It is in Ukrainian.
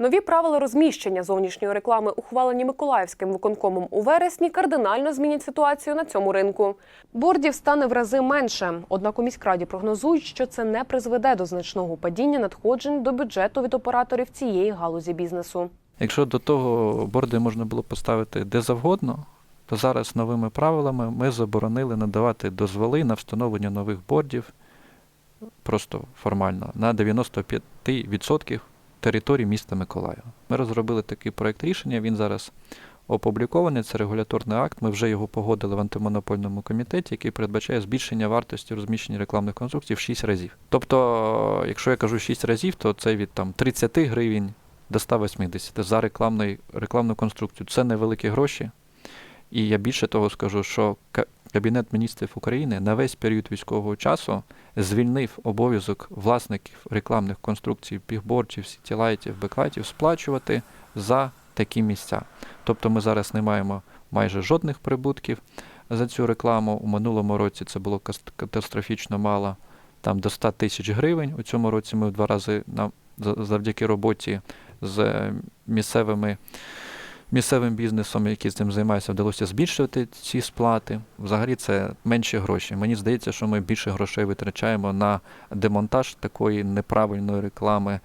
Нові правила розміщення зовнішньої реклами, ухвалені Миколаївським виконкомом у вересні, кардинально змінять ситуацію на цьому ринку. Бордів стане в рази менше. Однак у міськраді прогнозують, що це не призведе до значного падіння надходжень до бюджету від операторів цієї галузі бізнесу. Якщо до того борди можна було поставити де завгодно, то зараз новими правилами ми заборонили надавати дозволи на встановлення нових бордів просто формально на 95% території міста Миколаєва. Ми розробили такий проект рішення. Він зараз опублікований. Це регуляторний акт. Ми вже його погодили в антимонопольному комітеті, який передбачає збільшення вартості розміщення рекламних конструкцій в 6 разів. Тобто, якщо я кажу 6 разів, то це від там 30 гривень до 180 за рекламний, рекламну конструкцію. Це невеликі гроші. І я більше того скажу, що Кабінет міністрів України на весь період військового часу звільнив обов'язок власників рекламних конструкцій, бігбордів, сітілайтів, беклайтів сплачувати за такі місця. Тобто ми зараз не маємо майже жодних прибутків за цю рекламу. У минулому році це було катастрофічно мало, там до 100 тисяч гривень. У цьому році ми в два рази нам за- завдяки роботі з місцевими місцевим бізнесом, який цим займається, вдалося збільшувати ці сплати. Взагалі це менші гроші. Мені здається, що ми більше грошей витрачаємо на демонтаж такої неправильної реклами,